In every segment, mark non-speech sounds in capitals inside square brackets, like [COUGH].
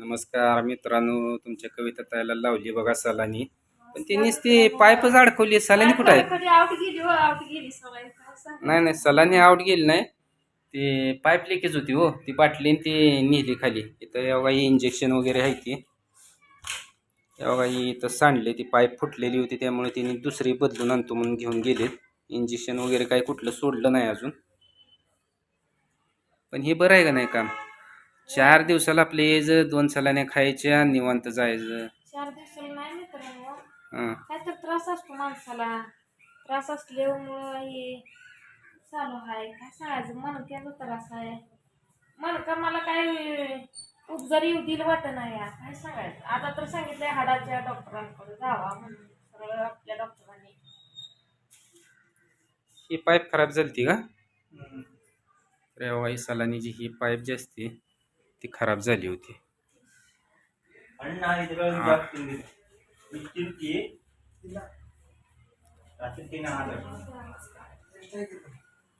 नमस्कार मित्रांनो तुमच्या कविता ताईला लावली बघा सलानी. पण ती पाईपच अडकवली सलानी कुठं आहे? गेली हो गेली नाही नाही सलानी आउट गेली नाही. ती पाईप लिकेज होती हो. ती बाटली ती नेली खाली. इथं एवढा इंजेक्शन वगैरे आहे ती. एवढा इथं सांडले. ती पाईप फुटलेली होती त्यामुळे तिने दुसरी बदलून आणतो म्हणून घेऊन गेलेत इंजेक्शन वगैरे काही कुठलं सोडलं नाही अजून. पण हे बरं आहे का नाही काम? चार दिवसाला आपले एज दोन सलाने खायच्या निवांत जायचं. चार दिवसाला नाही मित्रांनो. हां. काय तर त्रास असतो माणसाला. त्रास असल्यामुळं हे चालू आहे. काय सांगायचं? मनक्याचा त्रास आहे. मनका मला काय उपजार येऊ दिल वाटत नाही यार. काय सांगायचं? आता तर सांगितलंय हाडाच्या डॉक्टरांकडे जावा म्हणून. सरळ आपल्या डॉक्टरांनी. ही पाईप खराब झाली का? रेवाई सलानीची ही पाईप जी असते. ती खराब झाली होती. हा.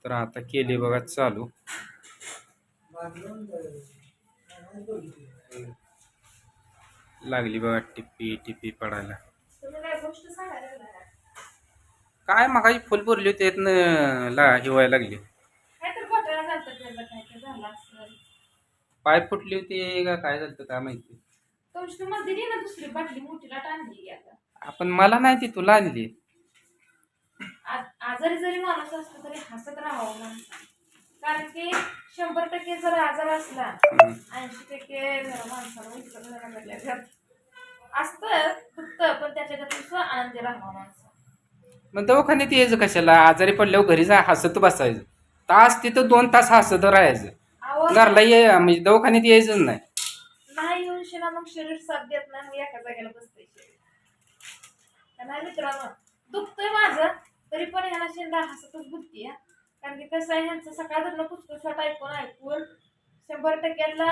तर आता केली बघा चालू. लागली बघा टिप्पी टिप्पी पडायला. काय मगाची फुल भरली होती ला हिवायला लागली. पाईप फुटली होती का काय झालं काय माहिती? दिली ना दुसरी बाटली की आता. आपण मला नाही ती तुला आणली. आ- आजारी जरी माणूस असला तरी हसत राहावं माणसाने कारण की शंभर टक्के जर आजार असला हम्म. ऐंशी टक्के असतं फक्त पण त्याच्या सुद्धा आनंदी राहावा माणसा. मग दवाखान्यात यायचं कशाला? आजारी पडल्यावर घरी जा हसत बसायचं. तास तिथं दोन तास हसत राहायचं. घरला ये म्हणजे दवाखान्यात यायचंच नाही. नाही येऊन शिना मग शरीर साथ देत नाही मग एका जागेला नाही मित्रांनो? दुखतंय माझं तरी पण ह्याला शेंडा हसतच बुद्धी आहे कारण की कसं आहे ह्यांचं सकाळ धरणं पुस्तक ऐकून ऐकून शंभर टक्क्याला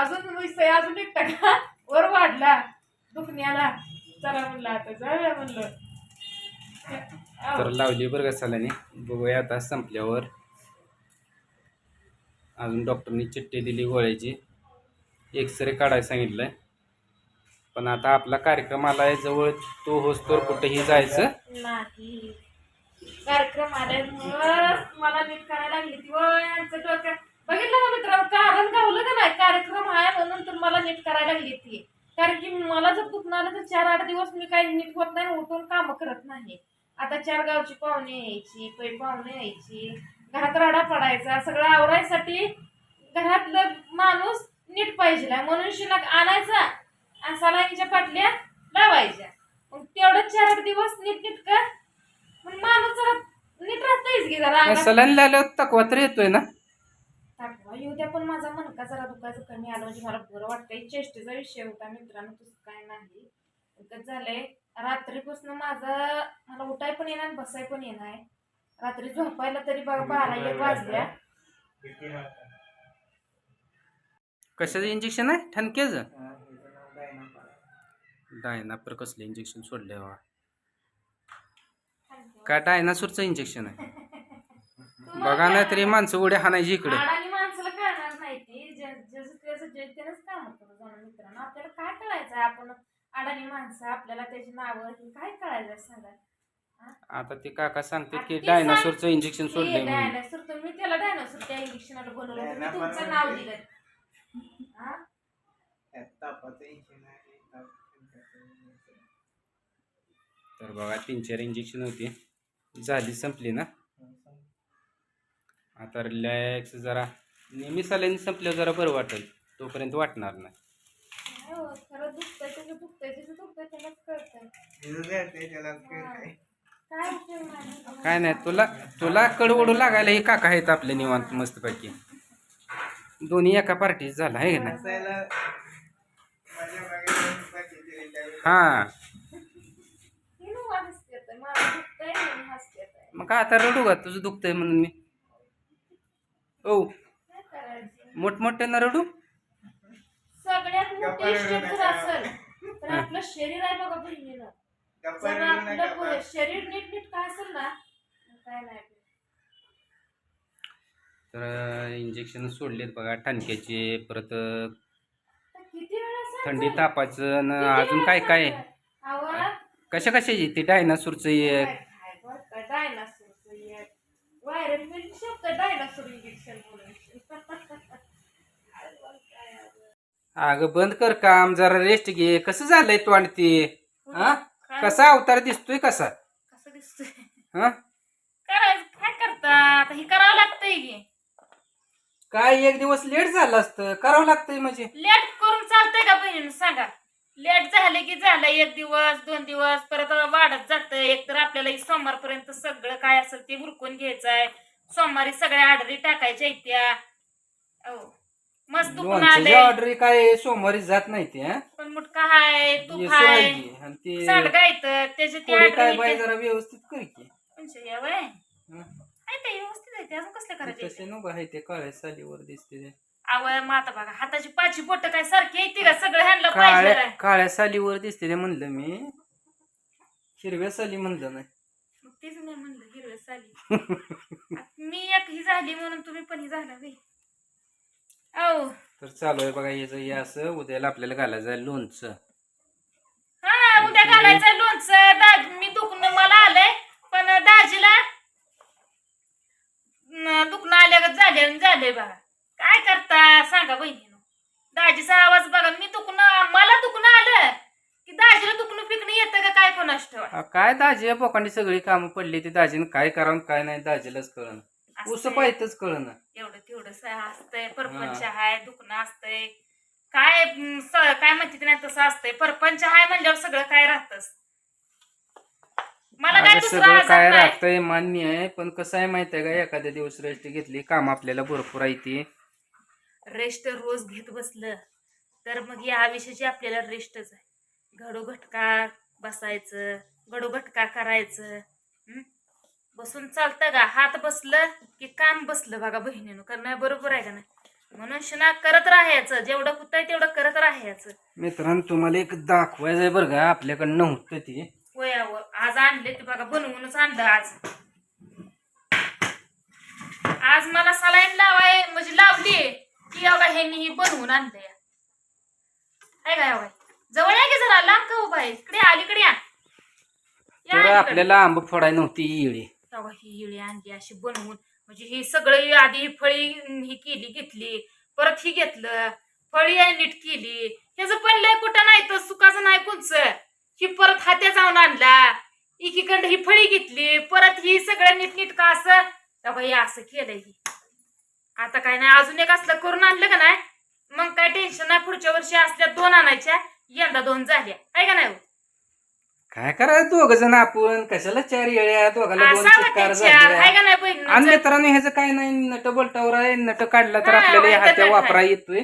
अजून विषय अजून एक टक्का वर वाढला. दुखण्याला. चला म्हणलं आता जाऊया म्हणलं. तर लावली बरं का सालानी. बघूया आता संपल्यावर. अजून डॉक्टरनी चिठ्ठी दिली गोळ्याची. एक्सरे काढायला आहे पण आता आपला कार्यक्रम आलाय जवळ. तो होस्तोर कुठेही जायचं. नाही. कार्यक्रम आल्यामुळं मला नीट करायला लागली ती व डोक्यात. बघितलं का मित्र कारण गावलं का नाही? कार्यक्रम आहे म्हणून तर मला नीट करायला लागली ती. कारण की मला जर दुखणं आलं तर चार आठ दिवस मी काही नीट होत नाही उठून कामं करत नाही. आता चार गावची पाहुणे यायची पै पाहुणे यायची. घरात राडा पडायचा सगळं आवरायसाठी घरातलं माणूस नीट पाहिजे. म्हणून शिलक आणायचा आणि सलाईच्या पाटल्या लावायच्या. मग तेवढं चार दिवस नीट नीट कर. मग माणूस जरा नीट राहतायच की जरा सलाईन लावल्यावर तकवा तर येतोय ना? टाकवा येऊ द्या पण माझा मनका जरा दुखायचं कमी आलं म्हणजे मला बरं वाटतंय. चेष्टेचा विषय होता मित्रांनो तसं काय नाही. झालंय. रात्रीपासून माझं मला उठाय पण येणार बसाय पण येणार. रात्री झोपायला तरी बघा बारा एक वाजल्या. कशाचं इंजेक्शन आहे? ठणक्याचं डायनापर. कसलं इंजेक्शन सोडलंय बा काय डायनासूरचं इंजेक्शन आहे? बघा ना तरी माणसं उड्या हाणायची इकडे. अडाणी माणसाला कळणार नाही ती. ज्याचं त्याचं जे त्यानंच काम करत जाणं मित्रांनो. आपल्याला काय कळायचं आपण अडाणी माणसं आपल्याला त्याची नावं ही काय कळायचं सांगा? आता ते काका सांगते आता की डायनासोरचं इंजेक्शन सोडलंय म्हणून. डायनासोर तुम्ही त्याला डायनासोर त्या इंजेक्शनाला बनवलं तुम्ही तुमचं नाव दिलं. हा? तर बघा तीन चार इंजेक्शन होती. झाली संपली ना? आता रिलॅक्स जरा. नेहमी सलाईन संपल्यावर जरा बरं वाटेल. तोपर्यंत वाटणार नाही. नाही हो, खरं दुखतंय त्याचं दुखतंय त्याचं दुखतंय त्यालाच कळतंय. काय उपयोग नाही काय नाही तुला तुला कडवडू लागायला हे काका आहेत आपले निवांत मस्तपैकी. दोन्ही एका पार्टीत झाला आहे ना? हा. मग काय आता रडू का? तुझं दुखतंय म्हणून मी. ओ मोठमोठ्यानं रडू? सगळ्यात मोठी आपलं शरीर आहे बघा जर आपलं शरीर नीट नीट काय असेल ना काय नाही. तर इंजेक्शन सोडलेत बघा ठणक्याचे परत तर किती वेळा थंडी तापाचं न अजून काय काय? आहे? अहो, कशा कशाची? ती डायनासूरचं एक. व्हायरल म्हणजे शब्द डायनासोर इंजेक्शन अगं बंद कर काम जरा रेस्ट घे. कसं झालंय तू? आणि ते हा? कसा अवतार दिसतोय कसा? कसं दिसतोय? हा? करायचं काय करता? आता हे करावं लागतंय की. काय एक दिवस लेट झालं असतं करावं लागतंय म्हणजे. लेट करून चालतंय का बहिणीनं? सांगा. लेट झाले की झालं एक दिवस दोन दिवस परत वाढत जात एक तर आपल्याला ही सोमवारपर्यंत सगळं काय असेल ते उरकून घ्यायचंय. सोमवारी सगळ्या ऑर्डरी टाकायच्या आहेत त्या. हो. मस्त लोणच्याची आले ऑर्डर काय सोमवारी जात नाही ते हा? पण मुटका हाय तूप हाय. आणि ते सांडगा येतं त्याचे ते काय बाय जरा व्यवस्थित कर की. वय. हा? आहे ते व्यवस्थित आहे ते अजून कसले करायचे? तसे नको आहे ते काळ्या सालीवर दिसते ते. आवय माता बघा हाताची पाची बोट काय सारखी येते का सगळं ह्यांना काळ्या पाहिजे काळ्या सालीवर दिसते ते म्हणलं मी. हिरव्या साली म्हणलं नाही. मग तेच नाही म्हणलं हिरव्या साली. [LAUGHS] आता मी एक ही झाली म्हणून तुम्ही पण ही झाला बे औ तर चालू आहे बघा याचं हे असं उद्याला आपल्याला घालायचं आहे लोणचं. हा उद्या घालायचं लोणचं. दाज मी दुखणं मला आलंय पण दाजीला न, दुखणं आल्यागत झाले झालंय बघा काय करता सांगा बहिणीनं. दाजीचा आवाज बघा मी दुखणं मला दुखणं आलं. की दाजीला दुखणं पिकणं येतं का काय कोणास ठेवा आ, काय दाजी पोकांडी सगळी कामं पडली ती दाजीनं काय करावं काय नाही दाजीलाच कळण. उस असतंय. कळण. एवढं तेवढं असतंय. परपंच हाय दुखणं असतंय. काय म, स- काय म्हणते ते नाही तसं असतंय. परपंच हाय म्हणल्यावर सगळं काय राहतच. मला काय दुसरं सगळं आजार काय नाही. मान्य आहे पण कसं आहे माहिती आहे का एखाद्या दिवस रेस्ट घेतली काम आपल्याला भरपूर आहे ती. रेस्ट रोज घेत बसलं तर मग या विषयाची आपल्याला रेस्टच आहे. घडू घटका बसायचं घडू घटका करायचं? बसून चालतं का? हात बसलं की काम बसलं बघा बहिणीनं. कारण बरोबर आहे का नाही? म्हणून शिना करत राहायचं. जेवढं होतंय तेवढं करत राहायचं. मित्रांनो तुम्हाला एक दाखवायचं आहे बरं का? आपल्याकडं नव्हतं ते. वयावर आज आणले ते बघा बनवूनच आणलं आज. आज मला सलाईन लावाय म्हणजे लावली की अवघा ह्यांनी ही बनवून आणलंय. काय काय अवघा जवळ या की जरा? लांब का उभा आहे इकडे या, अलीकडे या. या तर अलीकडे. आपल्याला आंब फोडाय नव्हती येळी तेव्हा ही इळी आणली अशी बनवून. म्हणजे ही सगळी आधी ही फळी ही केली घेतली. परत ही घेतलं. फळी आहे नीट केली. ह्याचं पण लय कुठं नाही तर सुखाचं नाही कोणच. ही परत हात्या जाऊन आणला. एकीकडं ही फळी घेतली. परत ही सगळं नीट का असं? तेव्हा हे असं केलंय ही. आता काय नाही अजून एक असलं करून आणलं का नाही? मग काय टेन्शन नाही पुढच्या वर्षी असल्या दोन आणायच्या यंदा दोन झाल्या. आहे का नाही हो? काय करायचं दोघ जण आपण? कशाला चार येळ्या दोघाला दोन असावं चित्कार त्याच्यात. झाल्या आणि बहिणी मित्रांनो ह्याचं काय नाही नट बोलटावर आहे. नट काढला तर हा, आपल्याला हे वाटत हात्या नाही. वापरा येतोय.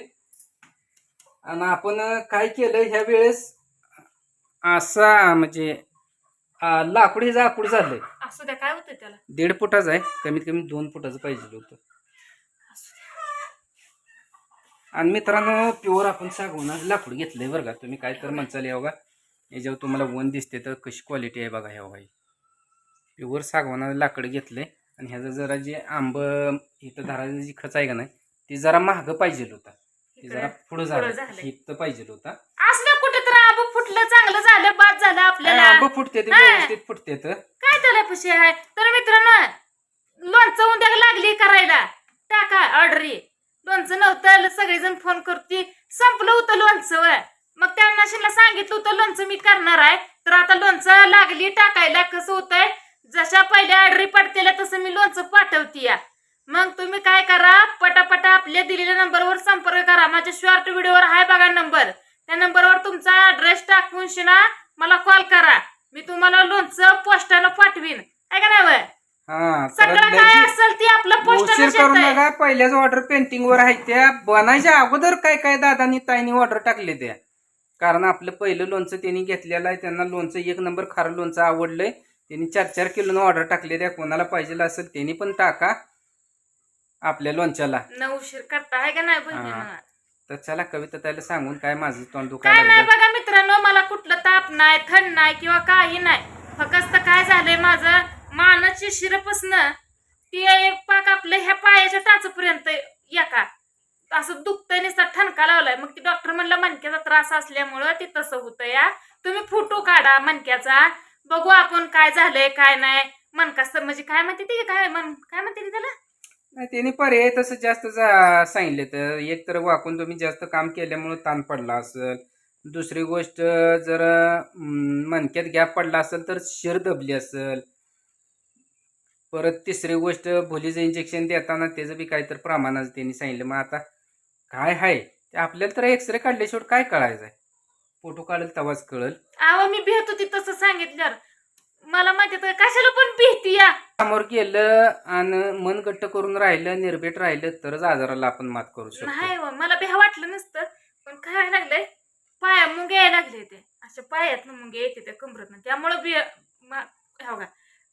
आणि आपण काय केलं ह्या वेळेस? असा म्हणजे लाकूड हे आकूड झालंय. असू द्या काय होतं त्याला? दीड फुटाचं आहे. कमीत कमी दोन फुटाचं पाहिजे होतं. आणि मित्रांनो प्युअर आपण सागवणार लाकूड घेतलंय बरं का. तुम्ही काय तर म्हणचाल या बघा याच्यावर तुम्हाला वन दिसते तर कशी क्वालिटी आहे बघा ह्या बघा प्युअर सागवणार लाकड घेतलंय आणि ह्याचं जरा जे आंब इथं धरायचं जी खच आहे का नाही ती जरा महाग पाहिजे होता. ती जरा पुढं झालं. इथं पाहिजे होता. असलं कुठे तर आब फुटलं चांगलं झालं बाद झालं आपल्याला. आंब फुटते ते. व्यवस्थित फुटते तर. काय त्याला पशी आहे? तर मित्रांनो लोणचं उद्या लागली करायला. टाका ऑर्डरी लोणचं नव्हतं सगळेजण फोन करते संपलं होतं लोणचं. मग त्यांना शिला सांगितलं होतं लोणचं मी करणार आहे. तर आता लोणचं लागली टाकायला कसं होतंय? जशा पहिल्या ऑर्डरी पडतेल्या तसं मी लोणचं पाठवते मग तुम्ही काय करा पटापटा आपल्या दिलेल्या नंबरवर संपर्क करा. माझ्या शॉर्ट व्हिडिओवर आहे बघा नंबर. त्या नंबरवर तुमचा ऍड्रेस टाकून शिना मला कॉल करा. मी तुम्हाला लोणचं पोस्टानं पाठवीन. आहे का नाही? हा सगळं काय असेल ती आपलं उशीर करू पोस्टानं नका. पहिल्याच ऑर्डर पेंटिंग वर आहे त्या. बनायच्या अगोदर काय काय दादानी ताईनी ऑर्डर टाकले त्या. कारण आपलं पहिलं लोणचं त्यांनी घेतलेलं आहे. त्यांना लोणचं एक नंबर खारं लोणचं आवडलंय. त्यांनी चार चार किलो ऑर्डर टाकले त्या कोणाला पाहिजे असेल त्यांनी पण टाका आपल्या लोणच्याला. उशीर करता आहे का नाही. तर चला कविता त्याला सांगून काय माझं तोंड काय नाही बघा मित्रांनो मला कुठलं ताप नाही थंड नाही किंवा काही नाही. फक्त काय झालंय माझं मानाची शिरपसनं ती एक पाक आपल्या ह्या पायाच्या टाचपर्यंत एका असं दुखतंय नुसता ठणका लावलाय. मग ती डॉक्टर म्हणलं मणक्याचा त्रास असल्यामुळं ते तसं होतं या. तुम्ही फोटो काढा मणक्याचा बघू आपण काय झालंय काय नाही. मनकास्त म्हणजे काय म्हणते ती? काय मन काय म्हणते ती त्याला? नाही पर्याय तसं जास्त जा- सांगितले तर. एक तर वाकून तुम्ही जास्त काम केल्यामुळे ताण पडला असेल. दुसरी गोष्ट जर अं, मणक्यात गॅप पडला असेल तर शिर दबली असेल. परत तिसरी गोष्ट भोलीचं इंजेक्शन देताना त्याचं बी काहीतरी प्रमाणाचं त्यांनी सांगितलं. मग आता काय आहे ते आपल्याला तर एक्सरे काढल्याशिवाय काय कळायचं आहे फोटो काढेल तेव्हाच कळेल. अहो मी भेट होती तसं सांगितल्यावर. मला माहिती तर कशाला पण भीती या? समोर गेलं आणि मन घट्ट करून राहिलं निर्भीट राहिलं तरच आजाराला आपण मात करू शकतो. नाही हो, मला भ्या वाटलं नसतं पण काय व्हायला लागलंय? पाया मुंगे यायला लागले ते अशा पायात मुंगे येते त्या कमरत त्यामुळं बी म- हो का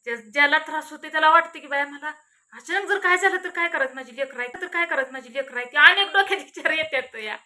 ज्या- ज्याला त्रास होते त्याला वाटते की बाया मला अचानक जर काय झालं तर काय करत माझी लेकर आहे तर काय करत माझी लेकर आहे ते अनेक डोक्यात विचार येतात या.